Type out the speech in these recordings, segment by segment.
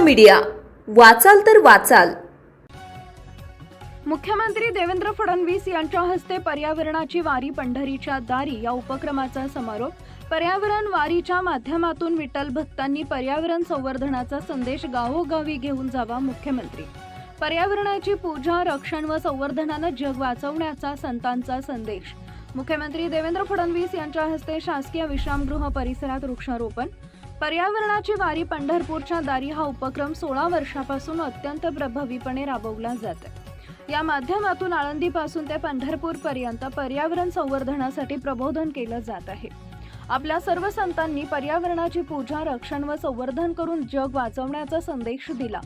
Media. वाचाल तर वाचाल. मुख्यमंत्री देवेंद्र फडणवीस यांच्या हस्ते पर्यावरणाची वारी पंढरीच्या दारी या उपक्रमाचा समारोप. पर्यावरण वारीच्या माध्यमातून विठ्ठल भक्तांनी पर्यावरण संवर्धनाचा संदेश गावोगावी घेऊन जावा मुख्यमंत्री. पर्यावरणाची पूजा रक्षण व संवर्धनानं जग वाचवण्याचा संतांचा संदेश. मुख्यमंत्री देवेंद्र फडणवीस यांच्या हस्ते शासकीय विश्रामगृह परिसरात वृक्षारोपण. पर्यावरणाची वारी पंढरपूरच्या दारी हा उपक्रम सोळा वर्षापासून अत्यंत प्रभावीपणे राबवला जात आहे. या माध्यमातून आळंदीपासून ते पंढरपूर पर्यंत पर्यावरण संवर्धनासाठी प्रबोधन केलं जात आहे. आपल्या सर्व संतांनी पर्यावरणाची पूजा रक्षण व संवर्धन करून जग वाचवण्याचा संदेश दिला.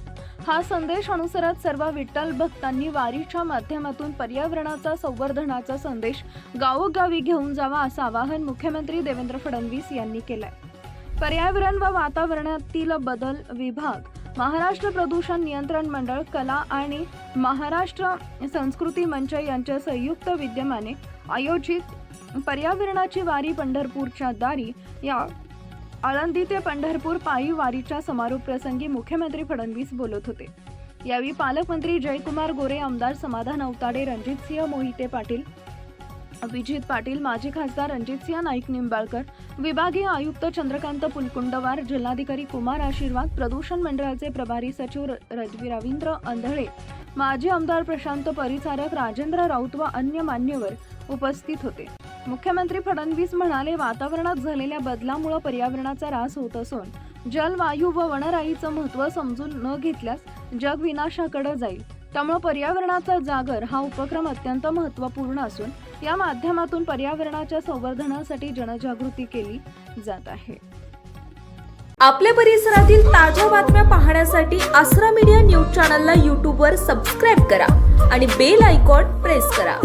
हा संदेश अनुसरत सर्व विठ्ठल भक्तांनी वारीच्या माध्यमातून पर्यावरणाचा संवर्धनाचा संदेश गावोगावी घेऊन जावा असं आवाहन मुख्यमंत्री देवेंद्र फडणवीस यांनी केलंय. पर्यावरण व वातावरणातील बदल विभाग महाराष्ट्र प्रदूषण नियंत्रण मंडळ कला आणि महाराष्ट्र संस्कृती मंच यांच्या संयुक्त विद्यमाने आयोजित पर्यावरणाची वारी पंढरपूरच्या दारी या आळंदी ते पंढरपूर पायी वारीच्या समारोप प्रसंगी मुख्यमंत्री फडणवीस बोलत होते. यावेळी पालकमंत्री जयकुमार गोरे आमदार समाधान अवताडे रणजितसिंह मोहिते पाटील अभिजित पाटील माजी खासदार रणजितसिंह नाईक निंबाळकर विभागीय आयुक्त चंद्रकांत पुलकुंडवार जिल्हाधिकारी कुमार आशीर्वाद प्रदूषण मंडळाचे प्रभारी सचिव र- रवींद्र अंधळे माजी आमदार प्रशांत परिचारक राजेंद्र राऊत व अन्य मान्यवर उपस्थित होते. मुख्यमंत्री फडणवीस म्हणाले वातावरणात झालेल्या बदलामुळे पर्यावरणाचा ऱ्हास होत असून जल वायू व वनराईचं महत्त्व समजून न घेतल्यास जग विनाशाकडे जाईल. त्यामुळे पर्यावरणाचा जागर हा उपक्रम अत्यंत महत्त्वपूर्ण असून या माध्यमातून पर्यावरणाच्या संवर्धनासाठी जनजागृती केली जात आहे. आपल्या परिसरातील ताज्या बातम्या पाहण्यासाठी आसरा मीडिया न्यूज चॅनलला यूट्यूबवर सबस्क्राईब करा आणि बेल आयकॉन प्रेस करा.